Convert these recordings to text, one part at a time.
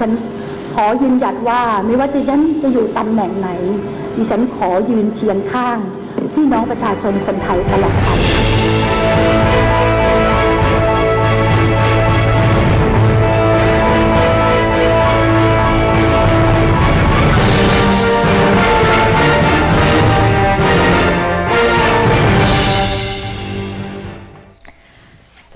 ฉันขอยืนหยัดว่าไม่ว่าจะยันจะอยู่ตำแหน่งไหน ดิฉันขอยืนเคียงข้างพี่น้องประชาชนคนไทยตลอดไป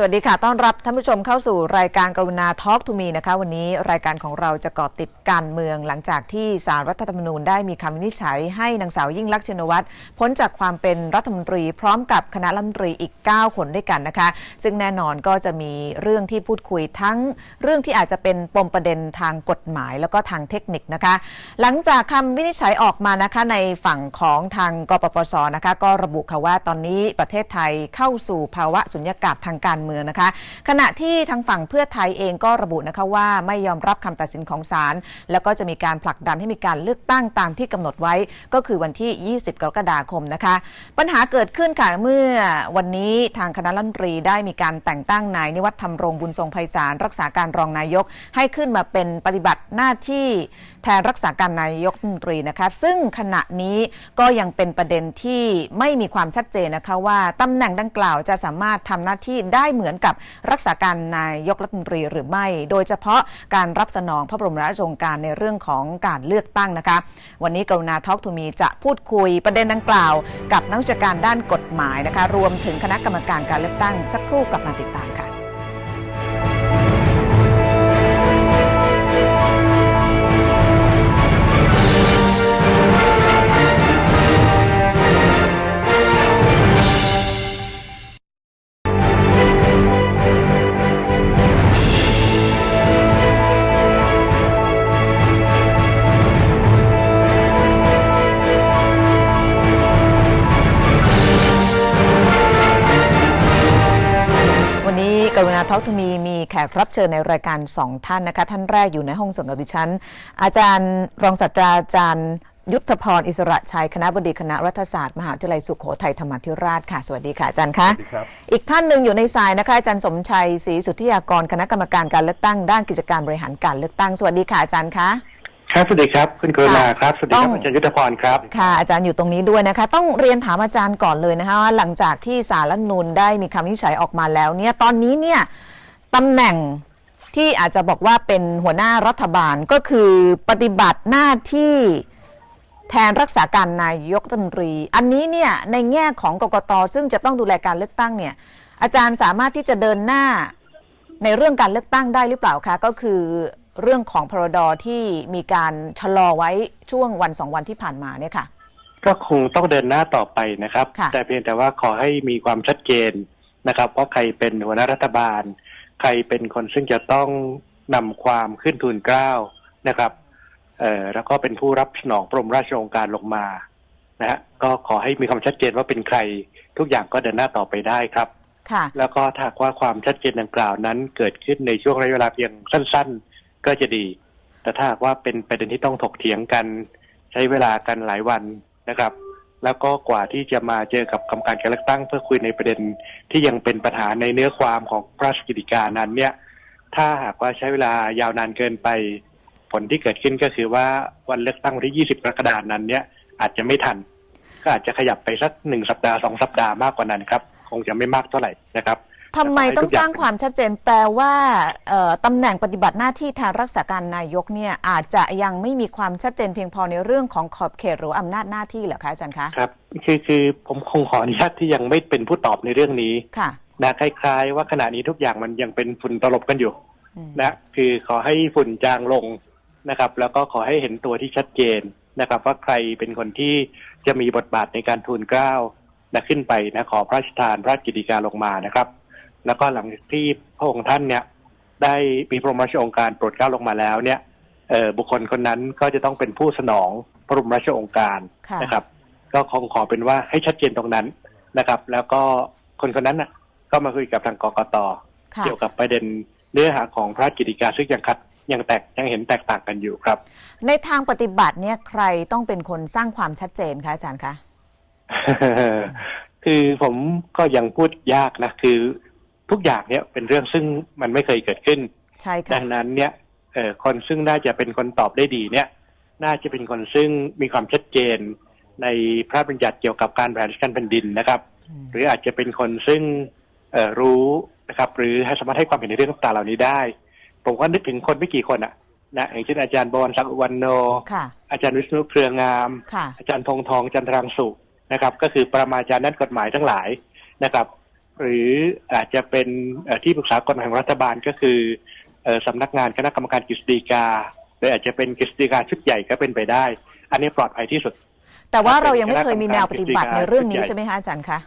สวัสดีค่ะ ต้อนรับท่านผู้ชมเข้าสู่รายการกรุณาทอล์กทูมีนะคะ วันนี้รายการของเราจะเกาะติดการเมืองหลังจากที่สารรัฐธรรมนูญได้มีคำวินิจฉัยให้นางสาวยิ่งลักษณ์ชินวัตรพ้นจากความเป็นรัฐมนตรี พร้อมกับคณะรัฐมนตรีอีก 9 คนด้วยกันนะคะ ซึ่งแน่นอนก็จะมีเรื่องที่พูดคุยทั้งเรื่องที่อาจจะเป็นปมประเด็นทางกฎหมายแล้วก็ทางเทคนิคนะคะ หลังจากคำวินิจฉัยออกมานะคะในฝั่งของทางกปปสนะคะ ก็ระบุค่ะว่าตอนนี้ประเทศไทยเข้าสู่ภาวะสุญญากาศทางการเมืองนะคะ ขณะที่ทางฝั่งเพื่อไทยเองก็ระบุนะคะว่าไม่ยอมรับคำตัดสินของศาลแล้วก็จะมีการผลักดันให้มีการเลือกตั้งตามที่กำหนดไว้ ก็คือวันที่ 20 กรกฎาคมนะคะ ปัญหาเกิดขึ้นค่ะเมื่อวันนี้ทางคณะรัฐมนตรีได้มีการแต่งตั้งนายนิวัฒน์ธรรมรงบุญทรงไพศาลรักษาการรองนายก ให้ขึ้นมาเป็นปฏิบัติหน้าที่ ทนรักษาการนายกรัฐมนตรีนะคะซึ่งขณะนี้ก็ยังเป็นประเด็นที่ไม่มีความชัดเจนนะคะว่าตำแหน่งดังกล่าวจะสามารถทำหน้าที่ได้เหมือนกับรักษาการนายกรัฐมนตรีหรือไม่ โดยเฉพาะการรับสนองพระบรมราชโองการในเรื่องของการเลือกตั้งนะคะ วันนี้กรุณาทอล์กทูมีจะพูดคุยประเด็นดังกล่าว กับนักวิชาการด้านกฎหมายนะคะ รวมถึงคณะกรรมการการเลือกตั้งสักครู่กลับมาติดตามค่ะ ทอล์กทูมีมีแขกรับเชิญในรายการสองท่านนะคะ ท่านแรกอยู่ในห้องส่งกับดิฉัน อาจารย์รองศาสตราจารย์ ยุทธพรอิสระชัยคณะบดีคณะรัฐศาสตร์มหาวิทยาลัยสุโขทัยธรรมาธิราชค่ะสวัสดีค่ะอาจารย์คะสวัสดีครับ อีกท่านหนึ่งอยู่ในสายนะคะอาจารย์สมชัยศรีสุทธิยากรคณะกรรมการการเลือกตั้งด้านกิจการบริหารการเลือกตั้งสวัสดีค่ะอาจารย์คะ ครับสวัสดีครับคุณกรุณาครับสวัสดีคต้รัอบงอาจารย์ยุทธพรครับค่ะอาจารย์อยู่ตรงนี้ด้วยนะคะ ต้องเรียนถามอาจารย์ก่อนเลยนะคะว่าหลังจากที่สารรัฐธรรมนูญได้มีคำวินิจฉัยออกมาแล้วเนี่ยตอนนี้เนี่ยตำแหน่งที่อาจจะบอกว่าเป็นหัวหน้ารัฐบาลก็คือปฏิบัติหน้าที่แทนรักษาการนายกรัฐมนตรี อันนี้เนี่ยในแง่ของกกตซึ่งจะต้องดูแลการเลือกตั้งเนี่ยอาจารย์สามารถที่จะเดินหน้าในเรื่องการเลือกตั้งได้หรือเปล่าคะก็คือ เรื่องของพรดที่มีการชะลอไว้ช่วงวันสองวันที่ผ่านมาเนี่ยค่ะ ก็คงต้องเดินหน้าต่อไปนะครับค่ะแต่เพียงแต่ว่าขอให้มีความชัดเจนนะครับว่าใครเป็นหัวหน้ารัฐบาล ใครเป็นคนซึ่งจะต้องนำความขึ้นทูลเกล้านะครับเอ่อแล้วก็เป็นผู้รับสนองพระบรมราชโองการลงมานะฮะก็ขอให้มีความชัดเจนว่าเป็นใครทุกอย่างก็เดินหน้าต่อไปได้ครับ ค่ะ แล้วก็ถ้าหากว่าความชัดเจนดังกล่าวนั้นเกิดขึ้นในช่วงระยะเวลาเพียงสั้น ๆ ก็จะดี แต่ถ้าหากว่าเป็นประเด็นที่ต้องถกเถียงกัน ใช้เวลากันหลายวันนะครับ แล้วก็กว่าที่จะมาเจอกับกรรมการการเลือกตั้ง เพื่อคุยในประเด็นที่ยังเป็นปัญหาในเนื้อความของพระราชกิจการนั้น เนี่ย ถ้าหากว่าใช้เวลายาวนานเกินไป ผลที่เกิดขึ้นก็คือว่าวันเลือกตั้งวันที่ 20 กรกฎาคมนั้น เนี่ยอาจจะไม่ทัน ก็อาจจะขยับไปสักหนึ่งสัปดาห์สองสัปดาห์มากกว่านั้นครับ คงจะไม่มากเท่าไหร่นะครับ ทำไมต้องสร้างความชัดเจนแปลว่าเอ่อตำแหน่งปฏิบัติหน้าที่แทนรักษาการนายกเนี่ยอาจจะยังไม่มีความชัดเจนเพียงพอในเรื่องของขอบเขตหรืออำนาจหน้าที่เหรอคะอาจารย์คะครับคือคือผมคงขออนุญาตที่ยังไม่เป็นผู้ตอบในเรื่องนี้ค่ะนะคล้าย ๆ ว่าขณะนี้ทุกอย่างมันยังเป็นฝุ่นตลบกันอยู่อืมนะคือขอให้ฝุ่นจางลงนะครับ แล้วก็ขอให้เห็นตัวที่ชัดเจนนะครับ ว่าใครเป็นคนที่จะมีบทบาทในการทูลเกล้านะขึ้นไปนะขอพระราชทานพระราชกิจการลงมานะครับ แล้วก็หลังจากที่พระองค์ท่านเนี่ย ได้มีพระบรมราชโองการโปรดเกล้าลงมาแล้วเนี่ยเอ่อบุคคลคนนั้นก็จะต้องเป็นผู้สนองพระบรมราชโองการค่ะนะครับ ก็คงขอเป็นว่าให้ชัดเจนตรงนั้นนะครับ แล้วก็คนคนนั้นน่ะก็มาคุยกับทางกกตค่ะเกี่ยวกับประเด็นเนื้อหาของพระราชกิจการซึ่งยังคัดยังแตกยังเห็นแตกต่างกันอยู่ครับ ในทางปฏิบัติเนี่ยใครต้องเป็นคนสร้างความชัดเจนคะอาจารย์คะคือผมก็ยังพูดยากนะ คือ ทุกอย่างเนี่ยเป็นเรื่องซึ่งมันไม่เคยเกิดขึ้น ใช่ค่ะดังนั้นเนี่ยเอ่อคนซึ่งน่าจะเป็นคนตอบได้ดีเนี่ย น่าจะเป็นคนซึ่งมีความชัดเจน ในพระราชบัญญัติเกี่ยวกับการบริหารราชการแผ่นดินนะครับหรืออาจจะเป็นคนซึ่งเอ่อรู้นะครับหรือให้สามารถให้ความเห็นในเรื่องต่างๆเหล่านี้ได้ ผมก็นึกถึงคนไม่กี่คนอะนะอย่างเช่นอาจารย์บวรศักดิ์อุวันโน ค่ะ อาจารย์วิษณุเครืองาม ค่ะ อาจารย์ธงทองจันทรังสุนะครับ ก็คือปรมาจารย์ด้านกฎหมายทั้งหลายนะครับ หรืออาจจะเป็นเอ่อที่ปรึกษากฎหมายของรัฐบาลก็คือเอ่อสำนักงานคณะกรรมการกฤษฎีกาหรืออาจจะเป็นกฤษฎีกาชุดใหญ่ก็เป็นไปได้ อันนี้ปลอดภัยที่สุด แต่ว่าครับเรายังไม่เคยมีแนวปฏิบัติในเรื่องนี้ชุดใหญ่ใช่ไหมคะอาจารย์คะ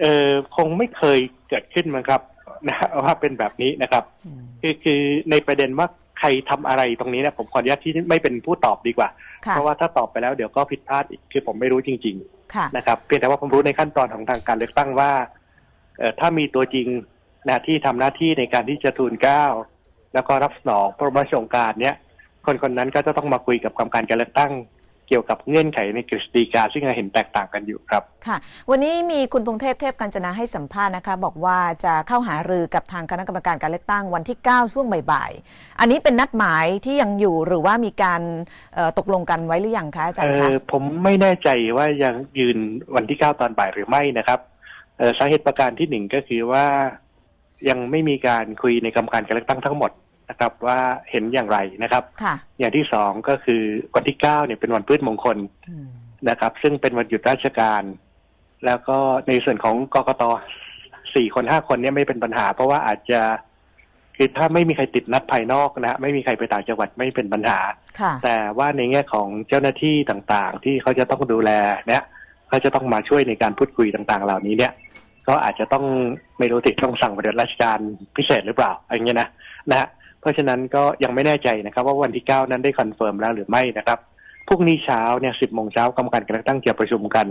เออคงไม่เคยเกิดขึ้นมั้งครับนะว่าเป็นแบบนี้นะครับ คือคือในประเด็นว่าใครทำอะไรตรงนี้เนี่ยผมขออนุญาตที่ไม่เป็นผู้ตอบดีกว่าค่ะเพราะว่าถ้าตอบไปแล้วเดี๋ยวก็ผิดพลาดอีกคือผมไม่รู้จริงๆค่ะนะครับเพียงแต่ว่าผมรู้ในขั้นตอนของทางการเลือกตั้งว่าเอ่อ ถ้ามีตัวจริงนะที่ทำหน้าที่ในการที่จะทูลเกล้าแล้วก็รับสนองพระบรมราชโองการเนี้ยคนคนนั้นก็จะต้องมาคุยกับกรรมการการเลือกตั้งเกี่ยวกับเงื่อนไขในกฤษฎีกาซึ่งเราเห็นแตกต่างกันอยู่ครับ ค่ะ วันนี้มีคุณพงเทพเทพกัญจนาให้สัมภาษณ์นะคะ บอกว่าจะเข้าหารือกับทางคณะกรรมการการเลือกตั้งวันที่ 9 ช่วงบ่ายๆอันนี้เป็นนัดหมายที่ยังอยู่หรือว่ามีการเอ่อตกลงกันไว้หรือยังคะอาจารเอย์คะอผมไม่แน่ใจว่ายังยืนวันที่เก้าตอนบ่ายหรือไม่นะครับเออ สาเหตุประการที่หนึ่งก็คือว่ายังไม่มีการคุยในกรรมการการเลือกตั้งทั้งหมดนะครับ ว่าเห็นอย่างไรนะครับค่ะอย่างที่สองก็คือวันที่เก้าเนี่ยเป็นวันพืชมงคลอืมนะครับ ซึ่งเป็นวันหยุดราชการ แล้วก็ในส่วนของกกตสี่คนห้าคนเนี่ยไม่เป็นปัญหา เพราะว่าอาจจะคือถ้าไม่มีใครติดนัดภายนอกนะฮะไม่มีใครไปต่างจังหวัดไม่เป็นปัญหาค่ะแต่ว่าในแง่ของเจ้าหน้าที่ต่างๆ ที่เขาจะต้องดูแลเนี่ยเขาจะต้องมาช่วยในการพูดคุยต่างๆ เหล่านี้เนี่ย ก็อาจจะต้องไม่รู้ติดต้องสั่งปฏิบัติราชการพิเศษหรือเปล่าอย่างเงี้ยนะนะฮะเพราะฉะนั้นก็ยังไม่แน่ใจนะครับ ว่าวันที่เก้านั้นได้คอนเฟิร์มแล้วหรือไม่นะครับพรุ่งนี้เช้าเนี่ยสิบโมงเช้ากรรมการการเลือกตั้งจะประชุมกัน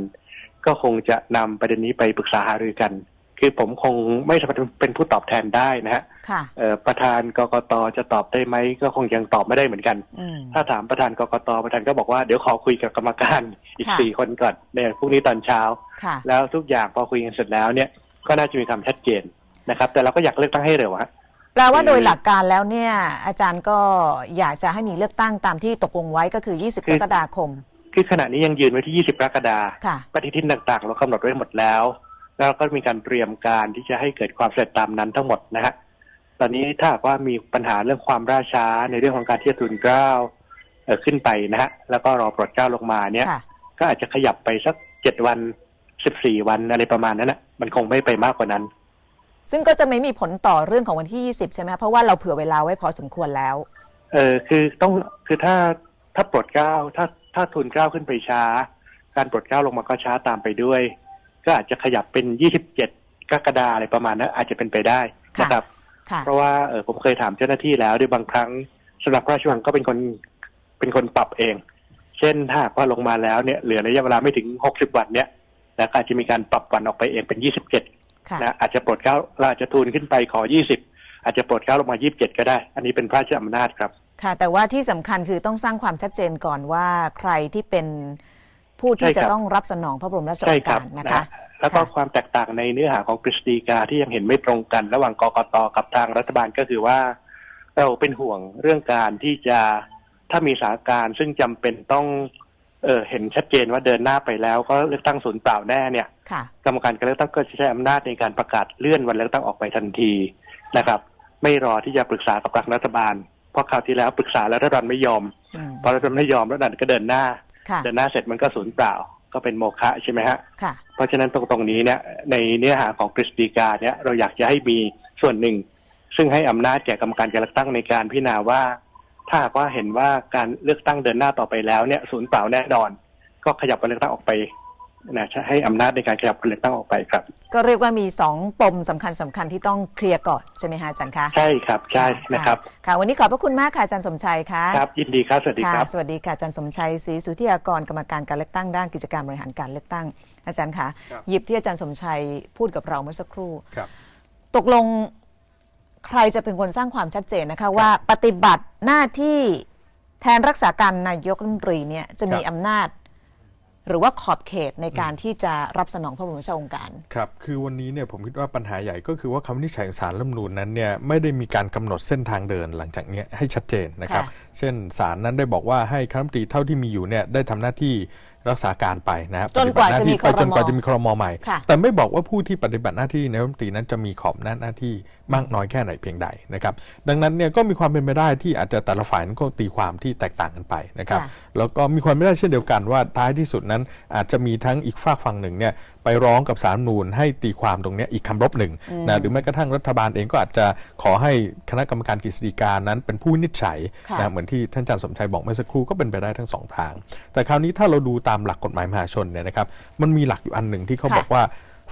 ก็คงจะนำประเด็นนี้ไปปรึกษาหารือกัน คือผมคงไม่สามารถเป็นผู้ตอบแทนได้นะฮะค่ะเอ่อประธานกกตจะตอบได้ไหมก็คงยังตอบไม่ได้เหมือนกันอืมถ้าถามประธานกกตประธานก็บอกว่าเดี๋ยวขอคุยกับกรรมการอีกค่ะสี่คนก่อนในพรุ่งนี้ตอนเช้าค่ะแล้วทุกอย่างพอคุยกันเสร็จแล้วเนี่ยก็น่าจะมีความชัดเจนนะครับ แต่เราก็อยากเลือกตั้งให้เร็วฮะแปลว่าโดยหลักการแล้วเนี่ย อาจารย์ก็อยากจะให้มีเลือกตั้งตามที่ตกลงไว้ก็คือ 20คืกอรกฎาคม คือขณะนี้ยังยืนไว้ที่ 20กรกฎาคมค่ะปฏิทินต่างๆ เรากำหนดไว้หมดแล้ว แล้วก็มีการเตรียมการที่จะให้เกิดความเสร็จตามนั้นทั้งหมดนะฮะตอนนี้ถ้าหากว่ามีปัญหาเรื่องความล่าช้าในเรื่องของการที่จะทูลเกล้าเอ่อขึ้นไปนะฮะแล้วก็รอโปรดเกล้าลงมาเนี่ยค่ะก็อาจจะขยับไปสักเจ็ดวันสิบสี่วันอะไรประมาณนั้นนะมันคงไม่ไปมากกว่านั้น ซึ่งก็จะไม่มีผลต่อเรื่องของวันที่20ใช่ไหมคะเพราะว่าเราเผื่อเวลาไว้พอสมควรแล้ว เออคือต้องคือถ้าถ้าโปรดเกล้าถ้าถ้าทุนเกล้าขึ้นไปช้า การโปรดเกล้าลงมาก็ช้าตามไปด้วย ก็อาจจะขยับเป็นยี่สิบเจ็ดกรกฎาอะไรประมาณนั้นอาจจะเป็นไปได้ค่ะนะครับค่ะเพราะว่าเออผมเคยถามเจ้าหน้าที่แล้วด้วยบางครั้งสำหรับพระราชวังก็เป็นคนเป็นคนปรับเอง เช่นถ้าหากว่าลงมาแล้วเนี่ยเหลือระยะเวลาไม่ถึงหกสิบวันเนี่ยนะก็อาจจะมีการปรับวันออกไปเองเป็นยี่สิบเจ็ดค่ะนะอาจจะโปรดเกล้าเราอาจจะทูลขึ้นไปขอยี่สิบอาจจะโปรดเกล้าลงมายี่สิบเจ็ดก็ได้ อันนี้เป็นพระราชอำนาจครับค่ะ แต่ว่าที่สำคัญคือต้องสร้างความชัดเจนก่อนว่าใครที่เป็น ผู้ที่ใช่ครับจะต้องรับสนองพระบรมราชโอใช่กครัาบรนะนะคะแล้วก็ค่ะความแตกต่างในเนื้อหาของกฤษฎีกาที่ยังเห็นไม่ตรงกัน ระหว่างกกตกับทางรัฐบาลก็คือว่า เราเป็นห่วงเรื่องการที่จะถ้ามีสถานการณ์ซึ่งจำเป็นต้องเออเห็นชัดเจนว่าเดินหน้าไปแล้วก็เลือกตั้งศูนย์เปล่าแน่เนี่ยค่ะกรรมการการเลือกตั้งก็จะใช้อำนาจในการประกาศเลื่อนวันเลือกตั้งออกไปทันทีนะครับ ไม่รอที่จะปรึกษากับทางรัฐบาล เพราะคราวที่แล้วปรึกษาแล้วรัฐบาลไม่ยอมอืมพอรัฐบาลไม่ยอมรัฐบาลก็เดินหน้า ค่ะเดินหน้าเสร็จมันก็ศูนย์เปล่าก็เป็นโมฆะใช่ไหมฮะค่ะเพราะฉะนั้นตรงตรงนี้เนี่ยในเนื้อหาของกฤษฎีกาเนี่ยเราอยากจะให้มีส่วนหนึ่ง ซึ่งให้อำนาจแก่กรรมการการเลือกตั้งในการพิจารณาว่า ถ้าหากว่าเห็นว่าการเลือกตั้งเดินหน้าต่อไปแล้วเนี่ยศูนย์เปล่าแน่นอน ก็ขยับการเลือกตั้งออกไป นะให้อำนาจในการขยับการเลือกตั้งออกไปครับ ก็ก็เรียกว่ามีสองปมสำคัญสำคัญที่ต้องเคลียร์ก่อนใช่ไหมคะอาจารย์คะใช่ครับใช่นะครับค่ะวันนี้ขอบพระคุณมากค่ะอาจารย์สมชัยค่ะครับยินดีครับสวัสดีค่ะครับสวัสดีค่ะอาจารย์สมชัยศรีสุทธิยากรกรรมการการเลือกตั้งด้านกิจการบริหารการเลือกตั้ง อาจารย์คะครับหยิบที่อาจารย์สมชัยพูดกับเราเมื่อสักครู่ครับตกลงใครจะเป็นคนสร้างความชัดเจนนะคะว่าปฏิบัติหน้าที่แทนรักษาการนายกรัฐมนตรีเนี่ยจะมีครับอำนาจ หรือว่าขอบเขตในการที่จะรับสนองพระบรมราชโองการ ครับ คือวันนี้เนี่ยผมคิดว่าปัญหาใหญ่ก็คือว่าคำวินิจฉัยของศาลรัฐธรรมนูญนั้นเนี่ยไม่ได้มีการกำหนดเส้นทางเดินหลังจากเนี้ยให้ชัดเจนนะครับค่ะเช่นศาลนั้นได้บอกว่าให้คณะรัฐมนตรีเท่าที่มีอยู่เนี่ยได้ทำหน้าที่รักษาการไปนะครับจนกว่าจะมีปฏิบัติหน้ที่ไปจนกว่าครมจะมีครมใหม่ค่ะแต่ไม่บอกว่าผู้ที่ปฏิบัติหน้าที่ในรัฐมนตรีนั้นจะมีขอบหน้าหน้าที่ มากน้อยแค่ไหนเพียงใดนะครับ ดังนั้นเนี่ยก็มีความเป็นไปได้ที่อาจจะแต่ละฝ่ายนั้นก็ตีความที่แตกต่างกันไปนะครับค่ะแล้วก็มีความไม่ได้เช่นเดียวกันว่าท้ายที่สุดนั้นอาจจะมีทั้งอีกฝากฝั่งหนึ่งเนี่ยไปร้องกับสาลรฐธรรมนูญให้ตีความตรงเนี้ยอีกคำรบหนึ่งนะหรือแม้กระทั่งรัฐบาลเองก็อาจจะขอให้คณะกรรมการกฤษฎีกานั้นเป็นผู้วินิจฉัยค่ะนะเหมือนที่ท่านอาจารย์สมชัยบอกเมื่อสักครู่ก็เป็นไปได้ทั้งสองทาง แต่คราวนี้ถ้าเราดูตามหลักกฎหมายมหาชนเนี่ยนะครับมันมีหลักอยู่อันหนึ่งที่เขาค่ะบอกว่า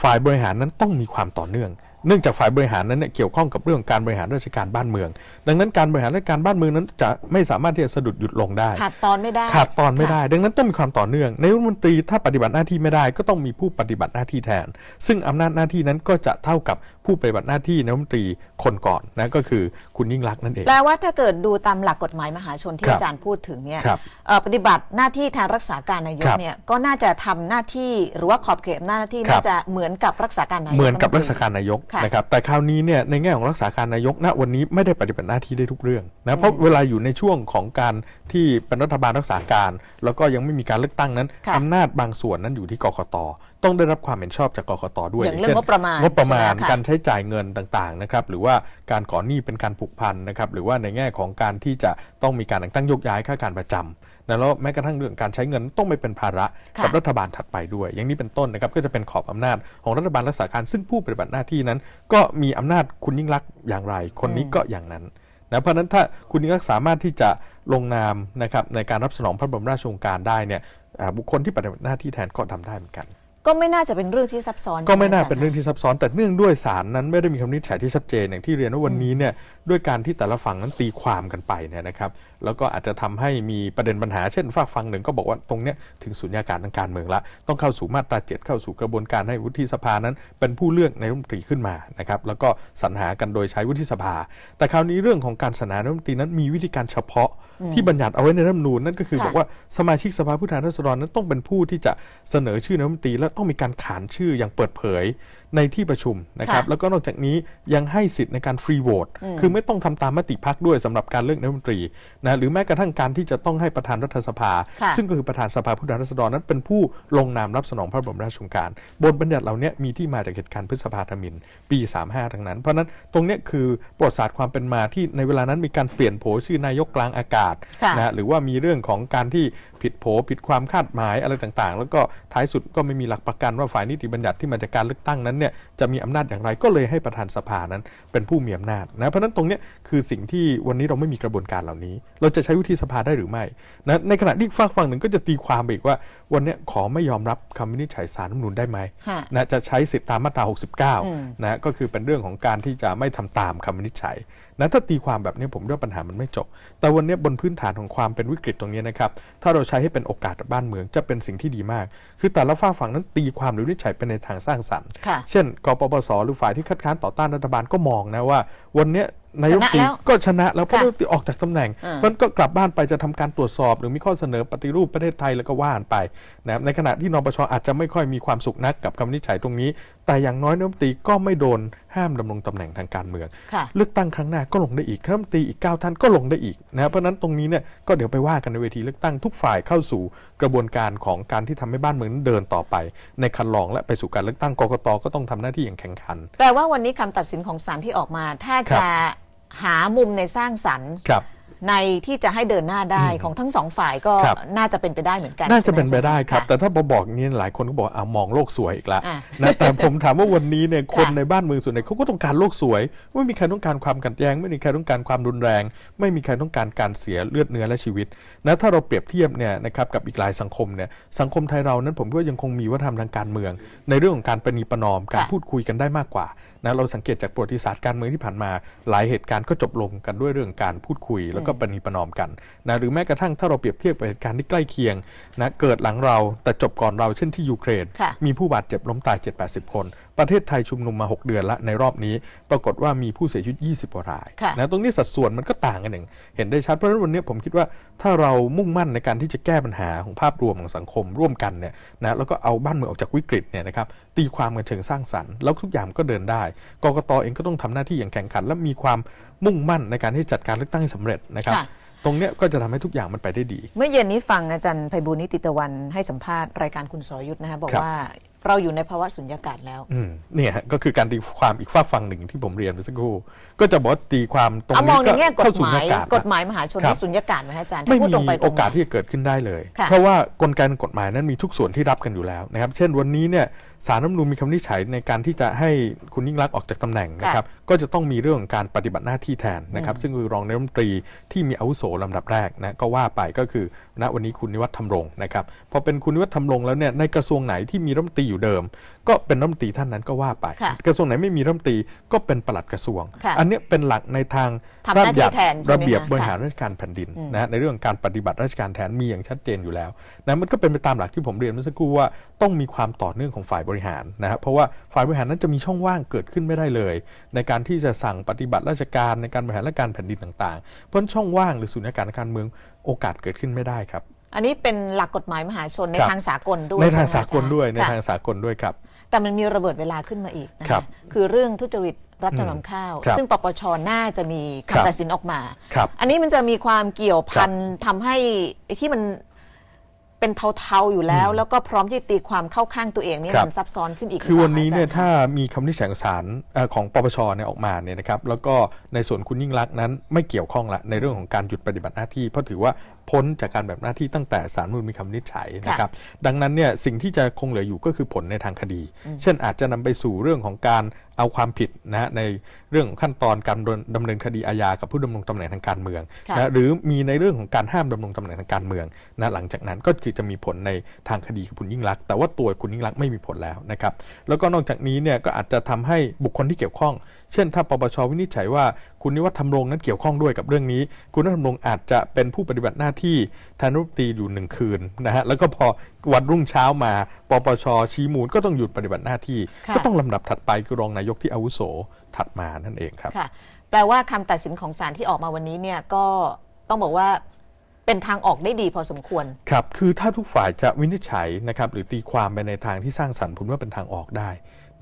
ฝ่ายบริหารนั้นต้องมีความต่อเนื่อง เนื่องจากฝ่ายบริหารนั้นเนี่ยเกี่ยวข้องกับเรื่องการบริหารราชการบ้านเมือง ดังนั้นการบริหารราชการบ้านเมืองนั้นจะไม่สามารถที่จะสะดุดหยุดลงได้ ขาดตอนไม่ได้ ขาดตอนไม่ได้ค่ะดังนั้นต้องมีความต่อเนื่องนายกรัฐมนตรีถ้าปฏิบัติหน้าที่ไม่ได้ ก็ต้องมีผู้ปฏิบัติหน้าที่แทน ซึ่งอำนาจหน้าที่นั้นก็จะเท่ากับ ผู้ปฏิบัติหน้าที่นายกรัฐมนตรีคนก่อนนะก็คือคุณยิ่งรักษณ์นั่นเอง แปลว่าถ้าเกิดดูตามหลักกฎหมายมหาชนที่ครับอาจารย์พูดถึงเนี่ยครับเอ่อปฏิบัติหน้าที่แทนรักษาการนายกครับเนี่ยก็น่าจะทำหน้าที่หรือว่าขอบเขตหน้าที่ครับ น่าจะเหมือนกับรักษาการนายก เหมือนกับรักษาการนายกค่ะนะครับแต่คราวนี้เนี่ยในแง่ของรักษาการนายกณวันนี้ไม่ได้ปฏิบัติหน้าที่ได้ทุกเรื่องนะเพราะเวลาอยู่ในช่วงของการที่เป็นรัฐบาลรักษาการ แล้วก็ยังไม่มีการเลือกตั้งนั้นค่ะ อำนาจบางส่วนนั้นอยู่ที่กกต ต้องได้รับความเห็นชอบจากกกตด้วยอย่างเรื่องช่นงบประมาณงบประมาณใช่ไหมคะการใช้จ่ายเงินต่างๆนะครับหรือว่าการขอหนี้เป็นการผูกพันนะครับหรือว่าในแง่ของการที่จะต้องมีการแต่งตั้งโยกย้ายข้าการประจำนะแล้วแม้กระทั่งเรื่องการใช้เงินต้องไม่เป็นภาระค่ะกับรัฐบาลถัดไปด้วย อย่างนี้เป็นต้นนะครับก็จะเป็นขอบอำนาจของรัฐบาลรักษาการซึ่งผู้ปฏิบัติหน้าที่นั้น ก็มีอำนาจคุณยิ่งรักษณ์อย่างไร คนนี้ก็อย่างนั้นนะเพราะฉะนั้นถ้าคุณยิ่งรักษณ์สามารถที่จะลงนามนะครับในการรับสนองพระบรมราชโองการได้เนี่ยอ่าบุคคลที่ปฏิบัติหน้าที่แทนก็ทำได้เหมือนกัน ก็ไม่น่าจะเป็นเรื่องที่ซับซ้อนก็ไม่น่าใช่หเป็นเรื่องที่ซับซ้อน แต่เนื่องด้วยศาลนั้นไม่ได้มีคำวินิจฉัยที่ชัดเจนอย่างที่เรียนว่าวันนี้เนี่ย ด้วยการที่แต่ละฝั่งนั้นตีความกันไปเนี่ยนะครับ แล้วก็อาจจะทำให้มีประเด็นปัญหาเช่นฝากฝั่งหนึ่งก็บอกว่าตรงเนี้ยถึงสุญญากาศทางการเมืองละ ต้องเข้าสู่มาตราเจ็ดเข้าสู่กระบวนการให้วุฒิสภานั้น เป็นผู้เลือกนายกรัฐมนตรีขึ้นมานะครับ แล้วก็สรรหากันโดยใช้วุฒิสภา แต่คราวนี้เรื่องของการสรรหานายกรัฐมนตรีนั้นมีวิธีการเฉพาะที่บัญญัติเอาไว้ในรัฐธรรมนูญนั่นก็คือค่ะบอกว่าสมาชิกสภาผู้แทนราษฎรนั้นต้องเป็นผู้ที่จะเสนอชื่อนายกรัฐมนตรีและต้องมีการขานชื่ออย่างเปิดเผย ในที่ประชุมนะครับค่ะแล้วก็นอกจากนี้ยังให้สิทธิ์ในการฟรีโหวตคือไม่ต้องทำตามมติพักด้วยสำหรับการเลือกนายกรัฐมนตรีนะหรือแม้กระทั่งการที่จะต้องให้ประธานรัฐสภาค่ะซึ่งก็คือประธานสภาผู้แทนราษฎรนั้นเป็นผู้ลงนามรับสนองพระบรมราชโองการ บทบัญญัติเหล่านี้มีที่มาจากเหตุการณ์พฤษภาธมิน ปี 35 ทั้งนั้น เพราะฉะนั้นตรงเนี้ยคือประวัติศาสตร์ความเป็นมาที่ในเวลานั้นมีการเปลี่ยนโผชื่อนายกกลางอากาศค่ะนะหรือว่ามีเรื่องของการที่ผิดโผผิดความคาดหมายอะไรต่างๆ แล้วก็ท้ายสุดก็ไม่มีหลักประกันว่าฝ่ายนิติบัญญัติที่มาจากการเลือกตั้งนั้นเนี่ยจะมีอำนาจอย่างไรก็เลยให้ประธานสภานั้น เป็นผู้มีอำนาจนะเพราะฉะนั้นตรงเนี้ยคือสิ่งที่วันนี้เราไม่มีกระบวนการเหล่านี้ เราจะใช้วุฒิสภาได้หรือไม่นะในขณะที่ฝากฝั่งหนึ่งก็จะตีความไปอีกว่า วันเนี้ยขอไม่ยอมรับคำวินิจฉัยสารรัฐธรรมนูญได้ไหมฮะนะจะใช้สิทธิตามมาตราอืม69นะก็คือเป็นเรื่องของการที่จะไม่ทำตามคำวินิจฉัย นะถ้าตีความแบบนี้ผมว่าปัญหามันไม่จบ แต่วันนี้บนพื้นฐานของความเป็นวิกฤตตรงนี้นะครับ ถ้าเราใช้ให้เป็นโอกาสกับบ้านเมืองจะเป็นสิ่งที่ดีมาก คือแต่ละฝ่ายฝั่งนั้นตีความหรือวินิจฉัยเป็นในทางสร้างสรรค์ค่ะเช่น กปปส หรือฝ่ายที่คัดค้านต่อต้านรัฐบาลก็มองนะว่า วันเนี้ย นายกชนะตีแล้วก็ชนะแล้วเพราะค่ะนายกตีออกจากตำแหน่งอ่าเพราะฉะนั้นก็กลับบ้านไปจะทำการตรวจสอบ หรือมีข้อเสนอปฏิรูปประเทศไทยแล้วก็ว่านไปนะครับในขณะที่นปชอาจจะไม่ค่อยมีความสุขนักกับคำวินิจฉัยตรงนี้ แต่อย่างน้อยนายกรัฐมนตรีก็ไม่โดนห้ามดำรงตำแหน่งทางการเมืองค่ะเลือกตั้งครั้งหน้าก็ลงได้อีกคณะรัฐมนตรีอีก9ท่านก็ลงได้อีกนะครับเพราะฉะนั้นตรงนี้เนี่ยก็เดี๋ยวไปว่ากันในเวทีเลือกตั้งทุกฝ่ายเข้าสู่กระบวนการของการที่ทำให้บ้านเมืองนั้นเดินต่อไป ในคันลองและไปสู่การเลือกตั้งกกตก็ต้องทำหน้าที่อย่างแข่งขัน แปลว่าวันนี้คำตัดสินของศาลที่ออกมาถ้าครับจะ หามุมในสร้างสรรค์ครับในที่จะให้เดินหน้าได้ของทั้งสองฝ่ายก็ครับน่าจะเป็นไปได้เหมือนกัน น่าจะใช่หมเป็นไปได้ครับะแต่ถ้าพอบอกอย่างนี้หลายคนก็บอกอ่ามองโลกสวยอีกละอะนะแต่ผมถามว่าวันนี้เนี่ยคนค่ะในบ้านเมืองส่วนใหญ่เขาก็ต้องการโลกสวย ไม่มีใครต้องการความขัดแย้ง ไม่มีใครต้องการความรุนแรง ไม่มีใครต้องการการเสียเลือดเนื้อและชีวิตนะถ้าเราเปรียบเทียบเนี่ยนะครับกับอีกหลายสังคมเนี่ยสังคมไทยเรานั้นผมก็ยังคงมีวัฒนธรรมทางการเมือง ในเรื่องของการประนีประนอมการค่ะพูดคุยกันได้มากกว่า นะเราสังเกตจากประวัติศาสตร์การเมืองที่ผ่านมา หลายเหตุการณ์ก็จบลงกันด้วยเรื่องการพูดคุย แล้วก็ประนีประนอมกันนะหรือแม้กระทั่งถ้าเราเปรียบเทียบกับเหตุการณ์ที่ใกล้เคียงนะเกิดหลังเราแต่จบก่อนเราเช่นที่ยูเครนค่ะมีผู้บาดเจ็บล้มตาย 7-80 คน ประเทศไทยชุมนุมมา 6 เดือนละในรอบนี้ ปรากฏว่ามีผู้เสียชีวิต 20กว่ารายค่ะนะตรงนี้สัดส่วนมันก็ต่างกันเองเห็นได้ชัดเพราะฉะนั้นวันนี้ผมคิดว่าถ้าเรามุ่งมั่นในการที่จะแก้ปัญหาของภาพรวมของสังคมร่วมกันเนี่ยนะแล้วก็เอาบ้านเมืองออกจากวิกฤตเนี่ยนะครับตีความกันเชิงสร้างสรรค์แล้วทุกอย่างก็เดินได้กกตเองก็ต้องทำหน้าที่อย่างแข่งขัน และมีความมุ่งมั่นในการที่จัดการเลือกตั้งให้สำเร็จนะครับค่ะตรงเนี้ยก็จะทำให้ทุกอย่างมันไปได้ดี เมื่อเย็นนี้ฟังอาจารย์ไพบูลย์นิติตะวันให้สัมภาษณ์รายการคุณสรยุทธ์นะคะบอกครับว่า เราอยู่ในภาวะสุญญากาศแล้วอืมเนี่ยฮะก็คือการตีความอีกฝากฝั่งหนึ่งที่ผมเรียนไปสักครู่ ก็จะบอกว่าตีความตรงเอามนี้องในก็แง่กเข้าฎสู่หมายอากาศกฎหมายมหาชนครับนี่สุญญากาศไหมฮะอาจารย์ไม่ถ้าพูดตรงมีไปตรงโอกาสมาที่จะเกิดขึ้นได้เลยค่ะเพราะว่ากลไกทางกฎหมายนั้นมีทุกส่วนที่รับกันอยู่แล้วนะครับ เช่นวันนี้เนี่ย สารรัฐธรรมนูญมีคำวินิจฉัยในการที่จะให้คุณยิ่งรักษณ์ออกจากตำแหน่งนะครับ ก็จะต้องมีเรื่องของการปฏิบัติหน้าที่แทนนะครับ ซึ่งคือรองนายกรัฐมนตรีที่มีอาวุโสลำดับแรกนะก็ว่าไปก็คือณวันนี้คุณนิวัฒน์ธรรมรงค์นะครับพอเป็นคุณนิวัฒน์ธรรมรงค์แล้วเนี่ยในกระทรวงไหนที่มีรัฐมนตรีอยู่เดิม ก็เป็นรัฐมนตรีท่านนั้นก็ว่าไปค่ะกระทรวงไหนไม่มีรัฐมนตรีก็เป็นปลัดกระทรวงค่ะอันเนี้ยเป็นหลักในทางทำหน้าที่ระเบียบแทนใช่ไหมระเบียบคะบริหารราชการแผ่นดินนะฮะในเรื่องการปฏิบัติราชการแทนมีอย่างชัดเจนอยู่แล้วนะมันก็เป็นไปตามหลักที่ผมเรียนเมื่อสักครู่ว่าต้องมีความต่อเนื่องของฝ่ายบริหารนะฮะเพราะว่าฝ่ายบริหารนั้นจะมีช่องว่างเกิดขึ้นไม่ได้เลย ในการที่จะสั่งปฏิบัติราชการในการบริหารราชการแผ่นดินต่างๆ เพราะฉะนั้นช่องว่างหรือสุญญากาศทางการเมืองโอกาสเกิดขึ้นไม่ได้ครับอันนี้เป็นหลักกฎหมายมหาชนในครับทางสากลด้วย ในทางช่ไหมสากลด้วยในค่ะทางสากลด้วยครับ แต่มันมีระเบิดเวลาขึ้นมาอีกนะครัคะบคือเรื่องทุจริตรับจำนำข้าวครับซึ่งปปชน่าจะมีครับคำตัดสินออกมาครับอันนี้มันจะมีความเกี่ยวพันทำให้ไอ้ที่มัน เป็นเทาๆอยู่แล้ว แล้วก็พร้อมที่ตีความเข้าข้างตัวเองนี่ครับ มันซับซ้อนขึ้นอีกคือวันนี้เนี่ยหรือปล่ถ้าคะมีคำวินิจฉัยของศาลเอ่อของปปชเนี่ยออกมาเนี่ยนะครับแล้วก็ในส่วนคุณยิ่งรักษณ์นั้นไม่เกี่ยวข้องละในเรื่องของการหยุดปฏิบัติหน้าที่เพราะถือว่าพ้นจากการแบบหน้าที่ตั้งแต่ศาลรัฐธรรมนูญมีคำวินิจฉัยนะครับดังนั้นเนี่ยสิ่งที่จะคงเหลืออยู่ก็คือผลในทางคดี เช่นอาจจะนำไปสู่เรื่องของการ เอาความผิดนะฮะในเรื่องของขั้นตอนการดำเนินคดีอาญากับผู้ดำรงตำแหน่งทางการเมืองค่ะนะหรือมีในเรื่องของการห้ามดำรงตำแหน่งทางการเมืองนะหลังจากนั้นก็คือจะมีผลในทางคดีกับคุณยิ่งรักษณ์แต่ว่าตัวคุณยิ่งรักษณ์ไม่มีผลแล้วนะครับ แล้วก็นอกจากนี้เนี่ยก็อาจจะทำให้บุคคลที่เกี่ยวข้อง เช่น ถ้าปปชวินิจฉัยว่าคุณนิวัฒน์ธรรมรงค์นั้นเกี่ยวข้องด้วยกับเรื่องนี้ คุณนิวัฒน์ธรรมรงค์อาจจะเป็นผู้ปฏิบัติหน้าที่แทนรัฐมนตรีอยู่หนึ่งคืนนะฮะแล้วก็พอ วันรุ่งเช้ามา ปปช ชี้มูลก็ต้องหยุดปฏิบัติหน้าที่ค่ะก็ต้องลำดับถัดไปคือรองนายกที่อาวุโสถัดมานั่นเองครับค่ะแปลว่าคำตัดสินของศาลที่ออกมาวันนี้เนี่ยก็ต้องบอกว่าเป็นทางออกได้ดีพอสมควร ครับ คือถ้าทุกฝ่ายจะวินิจฉัยนะครับหรือตีความไปในทางที่สร้างสรรค์ผมว่าเป็นทางออกได้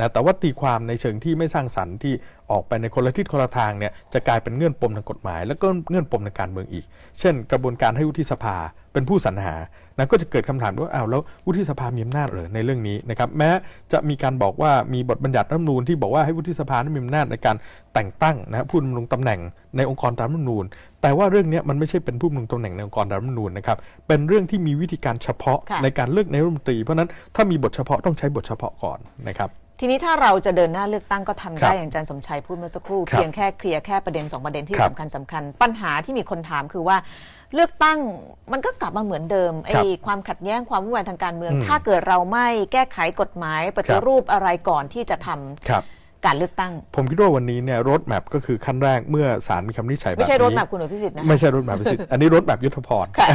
นะแต่ว่าตีความในเชิงที่ไม่สร้างสรรค์ที่ออกไปในคนละทิศคนละทางเนี่ยจะกลายเป็นเงื่อนปมทางกฎหมาย แล้วก็เงื่อนปมทางการเมืองอีก เช่น กระบวนการให้วุฒิสภาเป็นผู้สรรหานะก็จะเกิดคำถามว่าอ้าวแล้ววุฒิสภามีอำนาจเหรอในเรื่องนี้นะครับแม้จะมีการบอกว่ามีบทบัญญัติรัฐธรรมนูญที่บอกว่าให้วุฒิสภานั้นมีอำนาจในการแต่งตั้งนะผู้ดำรงตำแหน่งในองค์กรตามรัฐธรรมนูญ แต่ว่าเรื่องเนี้ยมันไม่ใช่เป็นผู้ดำรงตำแหน่งในองค์กรตามรัฐธรรมนูญนะครับเป็นเรื่องที่มีวิธีการเฉพาะค่ะในการเลือกนายกรัฐมนตรีเพราะฉะนั้นถ้ามีบทเฉพาะต้องใช้บทเฉพาะก่อนนะครับ ทีนี้ถ้าเราจะเดินหน้าเลือกตั้งก็ทำครัได้บอย่างอาจารย์สมชัยพูดเมื่อสักครู่ครับเพียงแค่เคลียร์แค่ประเด็นสองประเด็นที่ครับสำคัญสคัญๆปัญหาที่มีคนถามคือว่า เลือกตั้งมันก็กลับมาเหมือนเดิมไอ้ความขัดแย้งความวุ่นวายทางการเมือง อืมถ้าเกิดเราไม่แก้ไขกฎหมายปคฏิรับ รูปอะไรก่อนที่จะทำครับ การเลือกตั้ง ผมคิดว่าวันนี้เนี่ยรถแมพก็คือขั้นแรกเมื่อศาลมีคำวินิจฉัยแบบไม่นี้ใช่รถแบบคุณอภิสิทธิ์นะ ไม่ใช่รถแมพพิสิทธิ์ อันนี้รถแบบยุทธพรค่ะ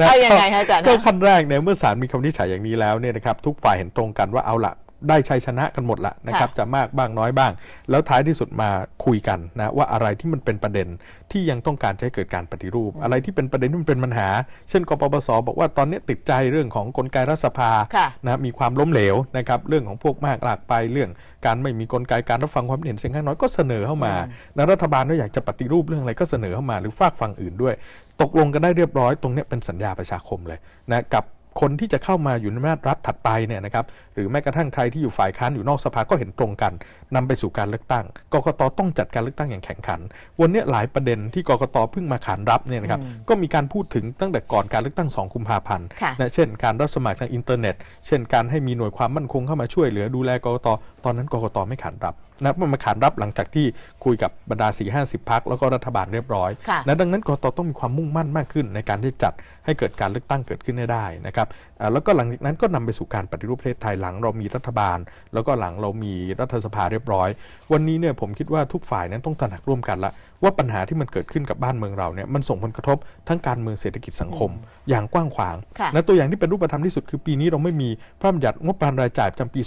นะเอายังไงฮะอาจารย์ก็ฮะขั้นแรกเนี่ยเมื่อศาลมีคำวินิจฉัยอย่างนี้แล้วเนี่ยนะครับทุกฝ่ายเห็นตรงกันว่าเอาละ ได้ชัยชนะกันหมดละนะครับค่ะจะมากบ้างน้อยบ้าง แล้วท้ายที่สุดมาคุยกันนะว่าอะไรที่มันเป็นประเด็นที่ยังต้องการจะให้เกิดการปฏิรูป อะไรที่เป็นประเด็นที่มันเป็นปัญหา เช่นกปปสบอกว่าตอนนี้ติดใจเรื่องของกลไกรัฐสภาค่ะนะมีความล้มเหลวนะครับเรื่องของพวกมากหลากไปเรื่องการไม่มีกลไกการรับฟังความเห็นเสียงข้างน้อยก็เสนอเข้ามาแล้วรัฐบาลก็อยากจะปฏิรูปเรื่องอะไรก็เสนอเข้ามาหรือฝากฝั่งอื่นด้วย ตกลงกันได้เรียบร้อยตรงเนี้ยเป็นสัญญาประชาคมเลยนะกับ คนที่จะเข้ามาอยู่ในอำนาจรัฐถัดไปเนี่ยนะครับหรือแม้กระทั่งใครที่อยู่ฝ่ายค้านอยู่นอกสภาก็เห็นตรงกันนำไปสู่การเลือกตั้งกกตต้องจัดการเลือกตั้งอย่างแข่งขัน วันเนี้ยหลายประเด็นที่กกตเพิ่งมาขานรับเนี่ยนะครับก็มีการพูดถึงตั้งแต่ก่อนการเลือกตั้ง2กุมภาพันธ์ค่ะนะเช่น การรับสมัครทางอินเทอร์เน็ต เช่นการให้มีหน่วยความมั่นคงเข้ามาช่วยเหลือดูแลกกตตอนนั้นกกตไม่ขานรับ นะมันมาขานรับหลังจากที่คุยกับบรรดา 4 5 0 พักแล้วก็รัฐบาลเรียบร้อยค่ะนะดังนั้นกตต้องมีความมุ่งมั่นมากขึ้น ในการที่จัดให้เกิดการเลือกตั้งเกิดขึ้นให้ได้นะครับอ่าแล้วก็หลังจากนั้นก็นำไปสู่การปฏิรูปประเทศไทยหลังเรามีรัฐบาล แล้วก็หลังเรามีรัฐสภาเรียบร้อย วันนี้เนี่ยผมคิดว่าทุกฝ่ายนั้นต้องตระหนักร่วมกันละว่าปัญหาที่มันเกิดขึ้นกับบ้านเมืองเราเนี่ยมันส่งผลกระทบทั้งการเมืองเศรษฐกิจสังคม อย่างกว้างขวางค่ะและตัวอย่างที่เป็นรูปธรรมที่สุดคือปีนี้เราไม่มีพระบัญญัติงบประมาณรายจ่ายประจำปี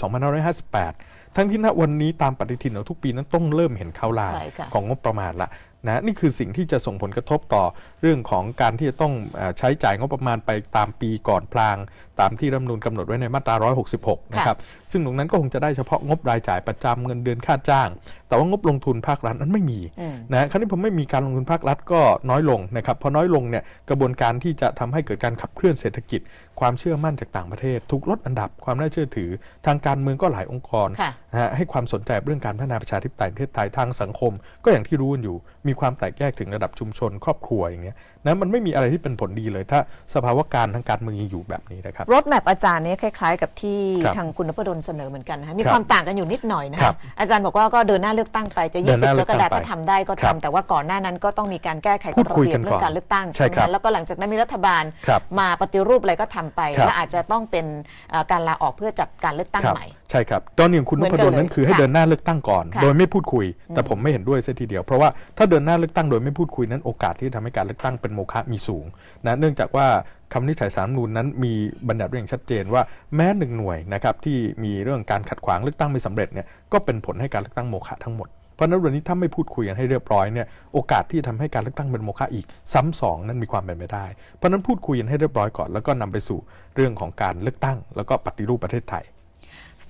2558 ทั้งที่ณวันนี้ตามปฏิทินของทุกปีนั้นต้องเริ่มเห็นเข้าลางใช่ค่ะของงบประมาณละ นะนี่คือสิ่งที่จะส่งผลกระทบต่อเรื่องของการที่จะต้องเอ่อใช้จ่ายงบประมาณไปตามปีก่อนพลาง ตามที่รัฐธรรมนูญกำหนดไว้ในมาตรา 166 นะครับ ซึ่งตรงนั้นก็คงจะได้เฉพาะงบรายจ่ายประจำเงินเดือนค่าจ้าง แต่ว่างบลงทุนภาครัฐนั้นไม่มีอืมนะคราวนี้ผมไม่มีการลงทุนภาครัฐก็น้อยลงนะครับพอน้อยลงเนี่ยกระบวนการที่จะทำให้เกิดการขับเคลื่อนเศรษฐกิจ ความเชื่อมั่นจากต่างประเทศ ถูกลดอันดับความน่าเชื่อถือ ทางการเมืองก็หลายองค์กรค่ะนะฮะให้ความสนใจเรื่องการพัฒนาประชาธิปไตยในประเทศไทยทางสังคม ก็อย่างที่รู้กันอยู่มีความแตกแยกถึงระดับชุมชนครอบครัวอย่างเงี้ยนะมันไม่มีอะไรที่เป็นผลดีเลย ถ้าสภาวะการทางการเมืองยังอยู่แบบนี้นะครับรถแมพอาจารย์เนี่ยคล้ายๆ กับที่ครับทางคุณนพดลเสนอเหมือนกันนะคะมีครับความต่างกันอยู่นิดหน่อยนะครัคะบอาจารย์บอกว่าก็เดินหน้าเลือกตั้งไปจะเดินหน้า20เลืกอกรตั้งกฎาคมไปก็ทำได้ก็ครัทำบแต่ว่าก่อนหน้านั้นก็ต้องมีการแก้ไขกพูฎดระคุยเบียกับนเรื่องก่อนการเลือกตั้งใช่ไหมครับคะแล้วก็หลังจากนั้นมีรัฐบาลครับมาปฏิรูปอะไรก็ทำไปครับและอาจจะต้องเป็นเอ่อการลาออกเพื่อจัดการเลือกตั้งครับใหม่ ใช่ครับตอนนี้ของคุณเหนมือนพกันดลเลยนั้นคือให้ค่ะเดินหน้าเลือกตั้งก่อนค่ะโดยไม่พูดคุย แต่ผมไม่เห็นด้วยเสียทีเดียวเพราะว่าถ้าเดินหน้าเลือกตั้งโดยไม่พูดคุยนั้นโอกาสที่จะทำให้การเลือกตั้งเป็นโมฆะมีสูงนะเนื่องจากว่าคำวินิจฉัยสารรัฐธรรมนูญนั้นมีบัญญัติไว้อย่างชัดเจนว่าแม้หนึ่งหน่วยนะครับที่มีเรื่องการขัดขวางเลือกตั้งไม่สำเร็จเนี่ยก็เป็นผลให้การเลือกตั้งโมฆะทั้งหมดเพราะฉะนั้นวันนี้ถ้าไม่พูดคุยกันให้เรียบร้อยเนี่ยโอกาสที่จะทำให้การเลือกตั้งเป็นโมฆะอีกซ้ำสองนั้นมีความเป็นไปได้ เพราะฉะนั้นพูดคุยกันให้เรียบร้อยก่อนแล้วก็นำไปสู่เรื่องของการเลือกตั้ง แล้วก็ปฏิรูปประเทศไทย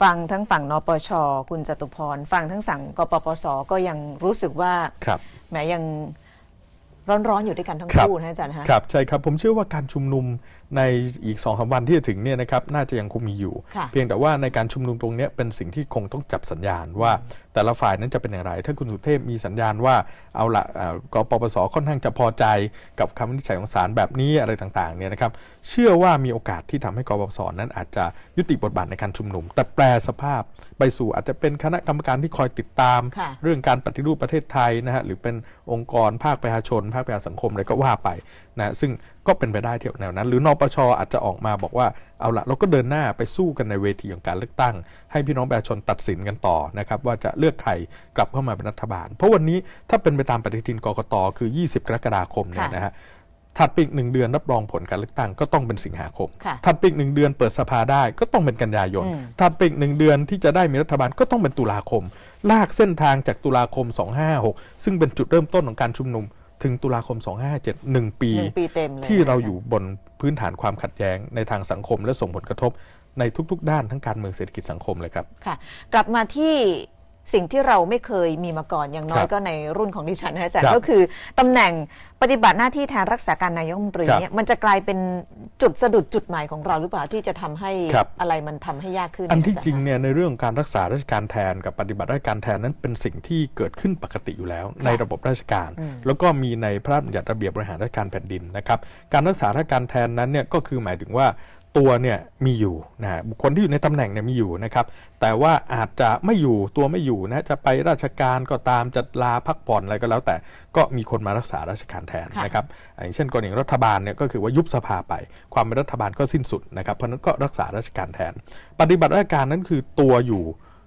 ฟังทั้งฝั่งนปช คุณจตุพร ฟังทั้งสั่งกปปสก็ยังรู้สึกว่าครับแหมยังร้อนๆอยู่ด้วยกันทั้งครับคู่นะอาจารย์ฮะครับใช่ครับผมเชื่อว่าการชุมนุมในอีก2อสวันที่จะถึงเนี่ยนะครับน่าจะยังคงมีอยู่ค่ะเพียงแต่ว่าในการชุมนุมตรงเนี้ยเป็นสิ่งที่คงต้องจับสัญญาณว่าแต่ละฝ่ายนั้นจะเป็นอย่างไร ถ้าคุณสุเทพมีสัญญาณว่าเอาละเอ่อกปปสค่อนข้างจะพอใจกับคำวินิจฉัยของศาลแบบนี้อะไรต่างๆเนี่ยนะครับเชื่อว่ามีโอกาสที่ทำให้กปปสนั้นอาจจะยุติบทบาทในการชุมนุม แต่แปลสภาพไปสู่อาจจะเป็นคณะกรรมการที่คอยติดตามค่ะเรื่องการปฏิรูปประเทศไทยนะฮะหรือเป็นองค์กรภาคประชาชน ภาคประชาสังคมอะไรก็ว่าไป นะซึ่งก็เป็นไปได้เที่ยวแนวนั้น หรือนปชอาจจะออกมาบอกว่าเอาละเราก็เดินหน้าไปสู้กันในเวทีของการเลือกตั้ง ให้พี่น้องประชาชนตัดสินกันต่อนะครับว่าจะเลือกใครกลับเข้ามาเป็นรัฐบาล เพราะวันนี้ถ้าเป็นไปตามปฏิทินกกตคือ 20 กรกฎาคมเนี่ยค่ะนะฮะถัดไปอีกหนึ่งเดือนรับรองผลการเลือกตั้งก็ต้องเป็นสิงหาคมค่ะถัดไปอีกหนึ่งเดือนเปิดสภาได้ก็ต้องเป็นกันยายนอืมถัดไปอีกหนึ่งเดือนที่จะได้มีรัฐบาลก็ต้องเป็นตุลาคม ลากเส้นทางจากตุลาคม 256 ซึ่งเป็นจุดเริ่มต้นของการชุมนุม ถึงตุลาคม 257หนึ่งปี หนึ่งปีเต็มเลยที่เรานะจอยู่บนพื้นฐานความขัดแย้งในทางสังคมและส่งผลกระทบในทุกๆ ด้านทั้งการเมืองเศรษฐกิจสังคมเลยครับ ค่ะ กลับมาที่ สิ่งที่เราไม่เคยมีมาก่อนอย่างน้อคยรับก็ในรุ่นของดิฉันนะอาจารครัย์บก็คือตำแหน่งปฏิบัติหน้าที่แทนรักษาการนายกรัฐมนตรีครับเนี่ยมันจะกลายเป็นจุดสะดุดจุดหมายของเราหรือเปล่าที่จะทำให้ครับอะไรมันทำให้ยากขึ้น อันที่เยาจริงย์เนี่ยในเรื่องการรักษาราชการแทนกับปฏิบัติราชการแทนนั้นเป็นสิ่งที่เกิดขึ้นปกติอยู่แล้ว ในระบบราชการ แล้วก็มีในพระราชบัญญัติระเบียบ บริหารราชการแผ่นดินนะครับการรักษาราชการแทนนั้นเนี่ยก็คือหมายถึงว่า ตัวเนี่ยมีอยู่นะฮะบุคคลที่อยู่ในตำแหน่งเนี่ยมีอยู่นะครับ แต่ว่าอาจจะไม่อยู่ตัวไม่อยู่นะจะไปราชการก็ตามจะลาพักผ่อนอะไรก็แล้ว แต่ก็มีคนมารักษาราชการแทนค่ะนะครับอย่างเช่นกรณีรัฐบาลเนี่ยก็คือว่ายุบสภาไป ความเป็นรัฐบาลก็สิ้นสุดนะครับเพราะฉะนั้นก็รักษาราชการแทน ปฏิบัติราชการนั้นคือตัวอยู่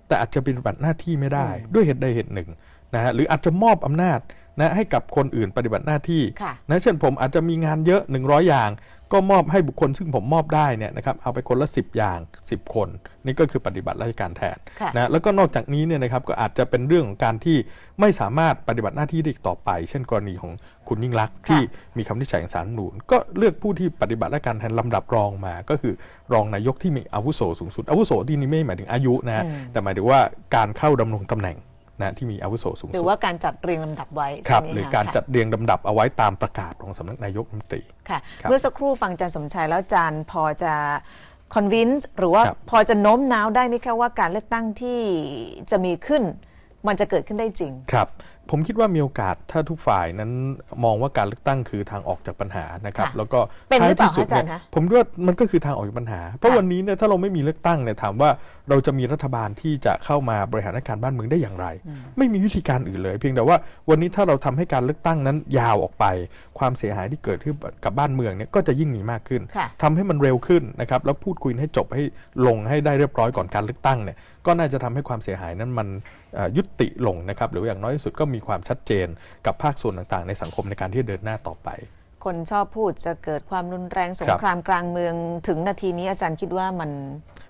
แต่อาจจะปฏิบัติหน้าที่ไม่ได้ ด้วยเหตุใดเหตุหนึ่งนะฮะหรืออาจจะมอบอำนาจนะให้กับคนอื่นปฏิบัติหน้าที่ค่ะนะเช่นผมอาจจะมีงานเยอะ 100 อย่าง ก็มอบให้บุคคลซึ่งผมมอบได้เนี่ยนะครับเอาไปคนละ 10 อย่าง 10 คน นี่ก็คือปฏิบัติราชการแทนค่ะนะแล้วก็นอกจากนี้เนี่ยนะครับก็อาจจะเป็นเรื่องของการที่ไม่สามารถปฏิบัติหน้าที่ได้อีกต่อไป เช่นกรณีของคุณยิ่งรักษณ์ที่มีคำวินิจฉัยของศาลรัฐธรรมนูญก็เลือกผู้ที่ปฏิบัติราชการแทนลำดับรองมา ก็คือรองนายกที่มีอาวุโสสูงสุดอาวุโสที่นี่ไม่หมายถึงอายุนะฮะแต่หมายถึงว่าการเข้าดำรงตำแหน่ง นะที่มีอาวุโสสูงหสุรืดอว่าการจัดเรียงลำดับไว้ครัใช่บไหมหรือคะการค่ะจัดเรียงลำดับเอาไว้ตามประกาศของสำนักนายกรัฐมนตรีค่ะครับเมื่อสักครู่ฟังอาจารย์สมชัยแล้วอาจารย์พอจะ convince หรือว่าครับพอจะโน้มน้าวได้ไหมคะว่าการเลือกตั้งที่จะมีขึ้น มันจะเกิดขึ้นได้จริงครับ ผมคิดว่ามีโอกาสถ้าทุกฝ่ายนั้นมองว่าการเลือกตั้งคือทางออกจากปัญหานะครับค่ะแล้วก็เป็นหรือเปล่าท้ยที่สุดอาจารย์เนี่ยคะผมว่ามันก็คือทางออกจากปัญหา เพราะค่ะวันนี้เนี่ยถ้าเราไม่มีเลือกตั้งเนี่ยถามว่าเราจะมีรัฐบาลที่จะเข้ามาบริหารราชการบ้านเมืองได้อย่างไร ไม่มีวิธีการอื่นเลย เพียงแต่ว่าวันนี้ถ้าเราทำให้การเลือกตั้งนั้นยาวออกไป ความเสียหายที่เกิดขึ้นกับบ้านเมืองเนี่ยก็จะยิ่งมีมากขึ้นค่ะทำให้มันเร็วขึ้นนะครับแล้วพูดคุยให้จบให้ลงให้ได้เรียบร้อยก่อนการเลือกตั้งเนี่ย ก็น่าจะทำให้ความเสียหายนั้นมันเอ่อยุติลงนะครับหรืออย่างน้อยที่สุดก็มีความชัดเจนกับภาคส่วนต่างๆ ในสังคมในการที่จะเดินหน้าต่อไป คนชอบพูดจะเกิดความรุนแรงสงครับครามกลางเมือง ถึงนาทีนี้อาจารย์คิดว่ามัน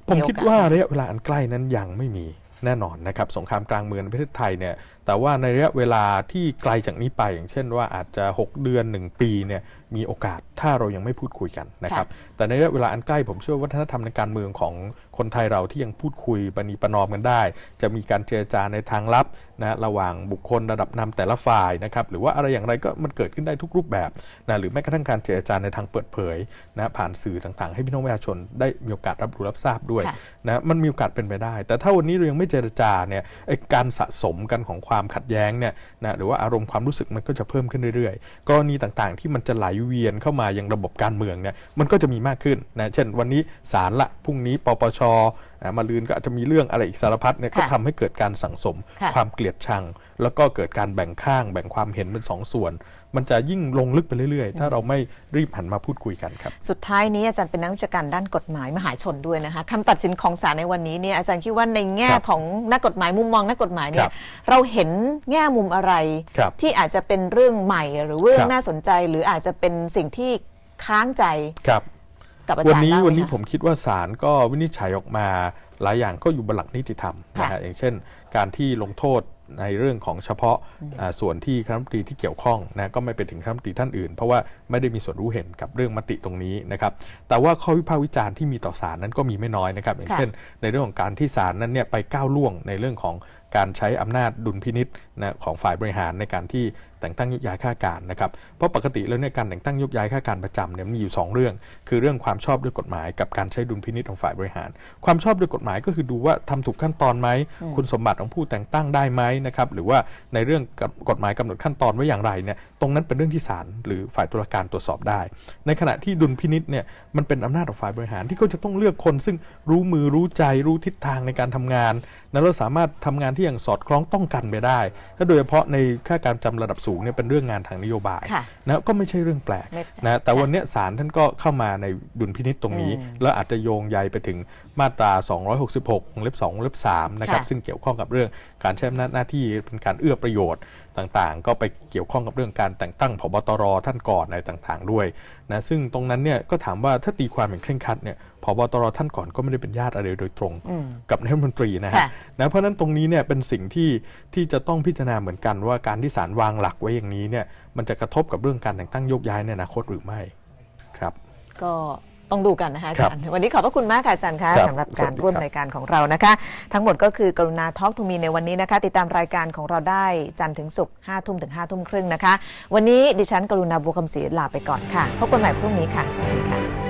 ผมโอกสคิดว่าระยะเวลาอันใกล้นั้นยังไม่มีแน่นอนนะครับสงครามกลางเมืองในประเทศไทยเนี่ย แต่ว่าในระยะเวลาที่ไกลจากนี้ไป อย่างเช่นว่าอาจจะ 6 เดือน 1 ปีเนี่ยมีโอกาสถ้าเรายังไม่พูดคุยกันนะครับแต่ในระยะเวลาอันใกล้ผมเชื่อว่าวัฒนธรรมในการเมืองของคนไทยเราที่ยังพูดคุยปณีประนอมกันได้ จะมีการเจรจาในทางลับนะระหว่างบุคคลระดับนำแต่ละฝ่ายนะครับหรือว่าอะไรอย่างไรก็มันเกิดขึ้นได้ทุกรูปแบบนะหรือแม้กระทั่งการเจรจาในทางเปิดเผยนะผ่านสื่อต่างๆ ให้พี่น้องประชาชนได้มีโอกาสรับรู้รับทราบด้วยค่ะนะมันมีโอกาสเป็นไปได้ แต่ถ้าวันนี้เรายังไม่เจรจาเนี่ยไอการสะสมกันของความขัดแย้งเนี่ยนะหรือว่าอารมณ์ความรู้สึกมันก็จะเพิ่มขึ้นเรื่อยๆกรณีต่างๆ ที่มันจะไหลเวียนเข้ามายังระบบการเมืองเนี่ยมันก็จะมีมากขึ้นนะเช่น วันนี้ศาลละพรุ่งนี้ปปชอะมาลืนก็อาจจะมีเรื่องอะไรอีกสารพัดเนี่ยก็ค่ะทำให้เกิดการสั่งสมค่ะความเกลียดชัง แล้วก็เกิดการแบ่งข้างแบ่งความเห็นเป็นสองส่วน มันจะยิ่งลงลึกไปเรื่อยๆ ถ้าเราไม่รีบหันมาพูดคุยกันครับ สุดท้ายนี้อาจารย์เป็นนักวิชาการด้านกฎหมายมหาชนด้วยนะคะคำตัดสินของศาลในวันนี้เนี่ยอาจารย์คิดว่าในแง่ครับของนักกฎหมายมุมมองนักกฎหมายเนี่ครัยบเราเห็นแง่มุมอะไรครับที่อาจจะเป็นเรื่องใหม่หรือเรื่องครับน่าสนใจ หรืออาจจะเป็นสิ่งที่ค้างใจครับกับอาวันจารย์นี้บ้างไหวันนี้คะผมคิดว่าศาลก็วินิจฉัยออกมาหลายอย่างก็อยู่บนหลักนิติธรรมค่ะนะฮะอย่างเช่น การที่ลงโทษ ในเรื่องของเฉพาะส่วนที่คณะรัฐมนตรีที่เกี่ยวข้องนะก็ไม่ไปถึงคณะรัฐมนตรีท่านอื่น เพราะว่าไม่ได้มีส่วนรู้เห็นกับเรื่องมติตรงนี้นะครับแต่ว่าข้อวิพากษ์วิจารณ์ที่มีต่อศาลนั้นก็มีไม่น้อยนะครับอย่างเช่น ในเรื่องของการที่ศาลนั้นเนี่ยไปก้าวล่วงในเรื่องของการใช้อำนาจดุลพินิษนะของฝ่ายบริหารในการที่แต่งตั้งยกย้ายข้าราชการนะครับเพราะปกติแล้วเนี่ยการแต่งตั้งยกย้ายข้าราชการประจำเนี่ยมีอยู่สองเรื่อง คือเรื่องความชอบด้วยกฎหมายกับการใช้ดุลพินิษของฝ่ายบริหาร ความชอบด้วยกฎหมายก็คือดูว่าทำถูกขั้นตอนไหมคุณสมบัติของผู้แต่งตั้งได้ไหมนะครับหรือว่าในเรื่องกฎหมายกำหนดขั้นตอนไว้อย่างไรเนี่ยตรงนั้นเป็นเรื่องที่ศาลหรือฝ่ายตุลาการตรวจสอบได้ ในขณะที่ดุลพินิษเนี่ยมันเป็นอำนาจของฝ่ายบริหารที่เขาจะต้องเลือกคน ซึ่งรู้มือรู้ใจรู้ทิศทางในการทำงานแล้วเราสามารถทำงานที่อย่างสอดคล้องต้องกันไปได้และโดยเฉพาะในข้าการจำระดับสูงเนี่ยเป็นเรื่องงานทางนโยบายค่ะนะก็ไม่ใช่เรื่องแปลกไม่แปลกนะแต่วันเนี้ยศาลท่านก็เข้ามาในดุลพินิษตรงนี้อืมแล้วอาจจะโยงใยไปถึง มาตรา 266วงเล็บ2วงเล็บ3นะครับค่ะซึ่งเกี่ยวข้องกับเรื่องการใช้อำนาจหน้าที่เป็นการเอื้อประโยชน์ต่างๆ ก็ไปเกี่ยวข้องกับเรื่องการแต่งตั้งผบตรท่านก่อนอะไรต่างๆ ด้วยนะซึ่งตรงนั้นเนี่ยก็ถามว่าถ้าตีความอย่างเคร่งครัดเนี่ยผบตรท่านก่อนก็ไม่ได้เป็นญาติอะไรโดยตรงอืมกับนายรัฐมนตรีนะฮะค่ะนะเพราะฉะนั้นตรงนี้เนี่ยเป็นสิ่งที่ที่จะต้องพิจารณาเหมือนกันว่าการที่ศาลวางหลักไว้อย่างนี้เนี่ยมันจะกระทบกับเรื่องการแต่งตั้งโยกย้ายในอนาคตหรือไม่ครับ ก็ ต้องดูกันนะคะอาครัจาบรย์ วันนี้ขอบพระคุณมากค่ะอาจารย์คะครับสำหรับสวัการสดีร่วมครับรายการของเรานะคะ ทั้งหมดก็คือกรุณาทอล์กทูมีในวันนี้นะคะ ติดตามรายการของเราได้จันทร์ถึงศุกร์5ทุ่มถึง5ทุ่มครึ่งนะคะ วันนี้ดิฉันกรุณาบัวคำศรีลาไปก่อนค่ะพบกันใหม่พรุ่งนี้ค่ะสวัสดีค่ะ